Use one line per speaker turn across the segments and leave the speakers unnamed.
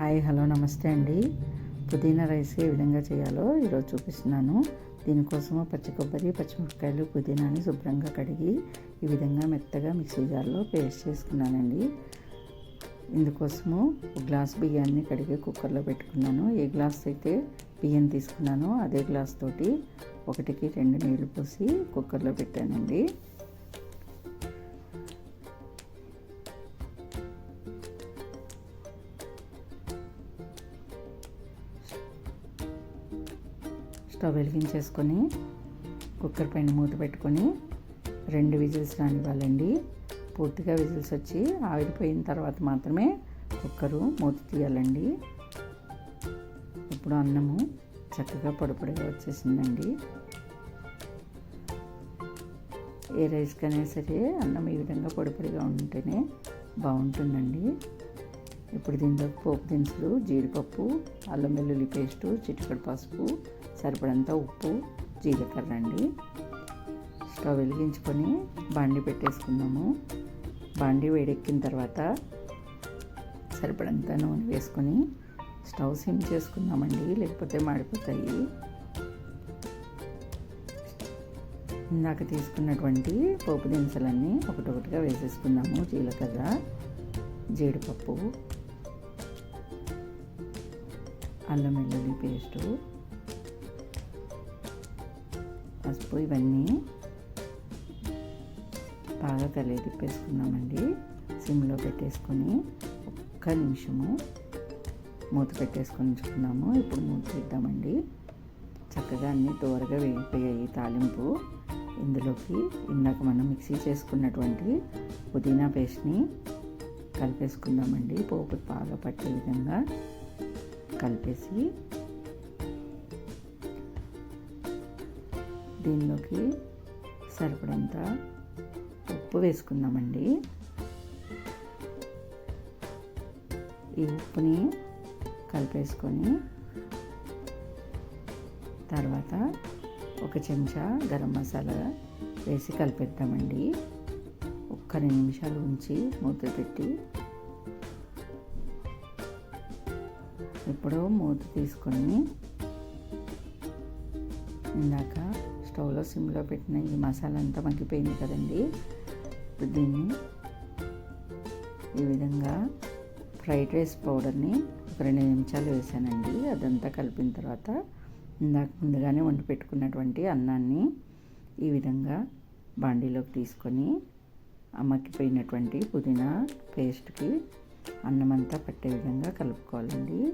Hi hello నమస్తే అండి. పుదీనా రైస్ ఏ విధంగా చేయాలో ఈరోజు చూపిస్తున్నాను. దీనికోసము పచ్చి కొబ్బరి పచ్చిమిరపకాయలు పుదీనాని శుభ్రంగా కడిగి ఈ విధంగా మెత్తగా మిక్సీ జార్లో పేస్ట్ చేసుకున్నానండి. ఇందుకోసము ఒక గ్లాస్ బియ్యాన్ని కడిగి కుక్కర్లో పెట్టుకున్నాను. ఏ గ్లాస్ అయితే బియ్యం తీసుకున్నానో అదే గ్లాస్ తోటి ఒకటికి రెండు నీళ్ళు పోసి కుక్కర్లో పెట్టానండి. స్టవ్ వెలిగించేసుకొని కుక్కర్ పైన మూత పెట్టుకొని రెండు విజిల్స్ రానివ్వాలండి. పూర్తిగా విజిల్స్ వచ్చి ఆవిరిపోయిన తర్వాత మాత్రమే కుక్కరు మూత తీయాలండి. ఇప్పుడు అన్నము చక్కగా పొడిపొడిగా వచ్చేసిందండి. ఏ రైస్కైనా సరే అన్నం ఈ విధంగా పొడిపొడిగా ఉంటేనే బాగుంటుందండి. ఇప్పుడు దీంట్లో పోపు దినుసులు జీడిపప్పు అల్లం వెల్లుల్లి పేస్టు చిటికడు పసుపు సరిపడంత ఉప్పు జీలకర్ర అండి. స్టవ్ వెలిగించుకొని బాండి పెట్టేసుకుందాము. బాండి వేడెక్కిన తర్వాత సరిపడంత నూనె వేసుకొని స్టవ్ సిమ్ చేసుకుందామండి లేకపోతే మాడిపోతాయి. ఇందాక తీసుకున్నటువంటి పోపు దినుసులన్నీ ఒకటొకటిగా వేసేసుకుందాము జీలకర్ర జీడిపప్పు. అల్లం వెల్లుల్లి పేస్టు పసుపు ఇవన్నీ బాగా తలే తిప్పేసుకున్నామండి సిమ్లో పెట్టేసుకొని ఒక్క నిమిషము మూత పెట్టేసుకొని ఉంచుకున్నాము ఇప్పుడు మూత తీద్దామండి. చక్కగా అన్నీ దూరగా వేగిపోయాయి తాలింపు. ఇందులోకి ఇందాక మనం మిక్సీ చేసుకున్నటువంటి పుదీనా పేస్ట్ని కలిపేసుకుందామండి. పోపు బాగా పట్టే విధంగా కలిపేసి దీనిలోకి సరిపడంత ఉప్పు వేసుకుందామండి. ఈ ఉప్పుని కలిపేసుకొని తర్వాత ఒక చెంచా గరం మసాలా వేసి కలిపేద్దామండి. ఒక్క రెండు నిమిషాలు ఉంచి మూత పెట్టి ఇప్పుడు మూత తీసుకొని ఇందాక స్టవ్లో సిమ్లో పెట్టిన ఈ మసాలా అంతా మగ్గిపోయింది కదండి. ఇప్పుడు దీన్ని ఈ విధంగా ఫ్రైడ్ రైస్ పౌడర్ని ఒక రెండు నిమిషాలు వేసానండి. అదంతా కలిపిన తర్వాత ఇందాక ముందుగానే వండి పెట్టుకున్నటువంటి అన్నాన్ని ఈ విధంగా బాండీలోకి తీసుకొని ఆ మగ్గిపోయినటువంటి పుదీనా పేస్ట్కి అన్నమంతా పట్టే విధంగా కలుపుకోవాలండి.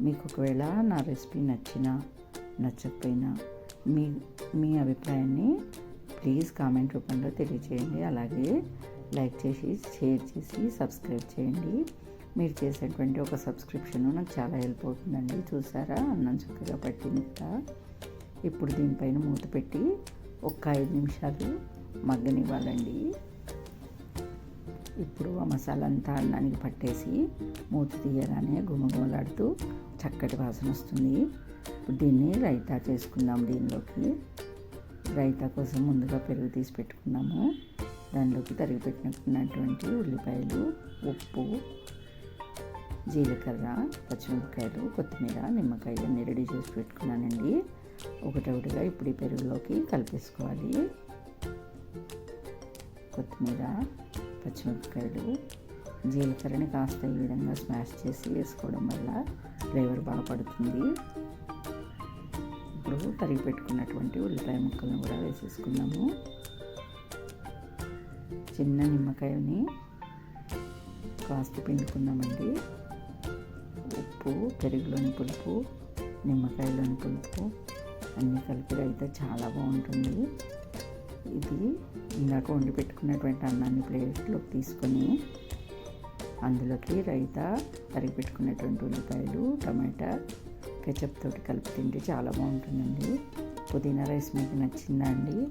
మీకు ఒకవేళ నా రెసిపీ నచ్చినా నచ్చకపోయినా మీ మీ అభిప్రాయాన్ని ప్లీజ్ కామెంట్ రూపంలో తెలియచేయండి. అలాగే లైక్ చేసి షేర్ చేసి సబ్స్క్రైబ్ చేయండి. మీరు చేసేటువంటి ఒక సబ్స్క్రిప్షన్ నాకు చాలా హెల్ప్ అవుతుందండి. చూసారా? అన్నం చక్కగా పట్టింది? కదా ఇప్పుడు దీనిపైన మూత పెట్టి ఒక ఐదు నిమిషాలు మగ్గనివ్వాలండి. ఇప్పుడు ఆ మసాలా అంతా అన్నానికి పట్టేసి మూత తీయగానే గుమగుమలాడుతూ చక్కటి వాసన వస్తుంది. ఇప్పుడు దీన్ని రైతా చేసుకుందాం దీనిలోకి. రైతా కోసం ముందుగా పెరుగు తీసి పెట్టుకున్నాము. దానిలోకి తరిగి పెట్టినటువంటి ఉల్లిపాయలు ఉప్పు జీలకర్ర పచ్చిమిరపకాయలు కొత్తిమీర నిమ్మకాయ అన్నీ రెడీ చేసి పెట్టుకున్నానండి. ఒకటొకటిగా ఇప్పుడు ఈ పెరుగులోకి కలిపేసుకోవాలి. కొత్తిమీర పచ్చిమిరపకాయలు జీలకర్రని కాస్త ఈ విధంగా స్మాష్ చేసి వేసుకోవడం వల్ల ఫ్లేవర్ బాగా పడుతుంది. ఇప్పుడు తరిగి పెట్టుకున్నటువంటి ఉల్లిపాయ ముక్కలను కూడా వేసేసుకున్నాము చిన్న నిమ్మకాయని కాస్త పిండుకుందామండి. ఉప్పు పెరుగులోని పులుపు నిమ్మకాయలోని పులుపు అన్నీ కలిపి అయితే చాలా బాగుంటుంది. ఇది ఇందాక వండి పెట్టుకున్నటువంటి అన్నాన్ని ప్లేట్లోకి తీసుకొని అందులోకి రైతా తరిగి పెట్టుకున్నటువంటి ఉల్లిపాయలు టమాటా కెచప్ తోటి కలిపి తింటే చాలా బాగుంటుందండి. పుదీనా రైస్ మీకు నచ్చిందా అండి?